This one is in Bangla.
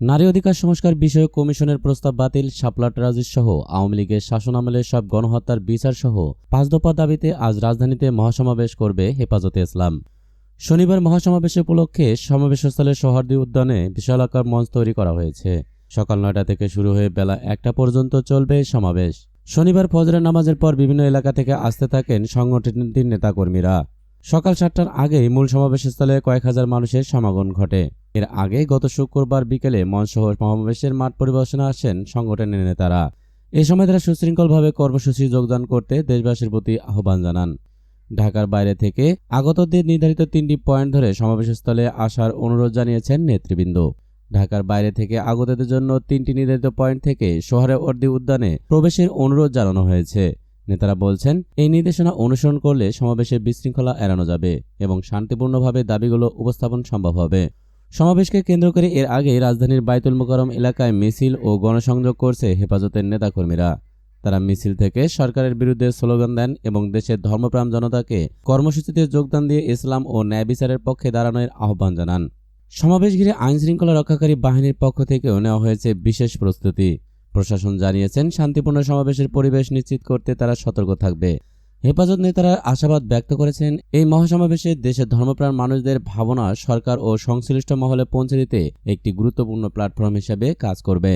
নারী অধিকার সংস্কার বিষয়ক কমিশনের প্রস্তাব বাতিল, শাপলা ট্রাজিস সহ আওয়ামী লীগের শাসনামলে সব গণহত্যার বিচার সহ পাঁচ দফা দাবিতে আজ রাজধানীতে মহাসমাবেশ করবে হেফাজতে ইসলাম। শনিবার মহাসমাবেশ উপলক্ষে সমাবেশস্থলে সৌহার্দী উদ্যানে বিশালাকার মঞ্চ তৈরি করা হয়েছে। সকাল নয়টা থেকে শুরু হয়ে বেলা একটা পর্যন্ত চলবে সমাবেশ। শনিবার ফজরের নামাজের পর বিভিন্ন এলাকা থেকে আসতে থাকেন সংগঠনটির নেতাকর্মীরা। সকাল সাতটার আগেই মূল সমাবেশস্থলে কয়েক হাজার মানুষের সমাগম ঘটে। এর আগে গত শুক্রবার বিকেলে মঞ্চসহ সমাবেশের মাঠ পরিদর্শনে আসেন সংগঠনের নেতারা। এ সময় তারা সুশৃঙ্খলভাবে কর্মসূচি যোগদান করতে দেশবাসীর প্রতি আহ্বান জানান। ঢাকার বাইরে থেকে আগতদের নির্ধারিত তিনটি পয়েন্ট ধরে সমাবেশস্থলে আসার অনুরোধ জানিয়েছেন নেতৃবৃন্দ। ঢাকার বাইরে থেকে আগতদের জন্য তিনটি নির্ধারিত পয়েন্ট থেকে শহরে অর্দি উদ্যানে প্রবেশের অনুরোধ জানানো হয়েছে। নেতারা বলছেন, এই নির্দেশনা অনুসরণ করলে সমাবেশে বিশৃঙ্খলা এড়ানো যাবে এবং শান্তিপূর্ণভাবে দাবিগুলো উপস্থাপন সম্ভব হবে। সমাবেশকে কেন্দ্র করে এর আগে রাজধানীর বাইতুল মোকারম এলাকায় মিছিল ও গণসংযোগ করছে হেফাজতের নেতাকর্মীরা। তারা মিছিল থেকে সরকারের বিরুদ্ধে স্লোগান দেন এবং দেশের ধর্মপ্রাণ জনতাকে কর্মসূচিতে যোগদান দিয়ে ইসলাম ও ন্যায় বিচারের পক্ষে দাঁড়ানোর আহ্বান জানান। সমাবেশ ঘিরে আইন শৃঙ্খলা রক্ষাকারী বাহিনীর পক্ষ থেকেও নেওয়া হয়েছে বিশেষ প্রস্তুতি। প্রশাসন জানিয়েছেন, শান্তিপূর্ণ সমাবেশের পরিবেশ নিশ্চিত করতে তারা সতর্ক থাকবে। হেফাজত নেতারা আশাবাদ ব্যক্ত করেছেন, এই মহাসমাবেশে দেশের ধর্মপ্রাণ মানুষদের ভাবনা, সরকার ও সংশ্লিষ্ট মহলে পৌঁছে দিতে একটি গুরুত্বপূর্ণ প্ল্যাটফর্ম হিসেবে কাজ করবে।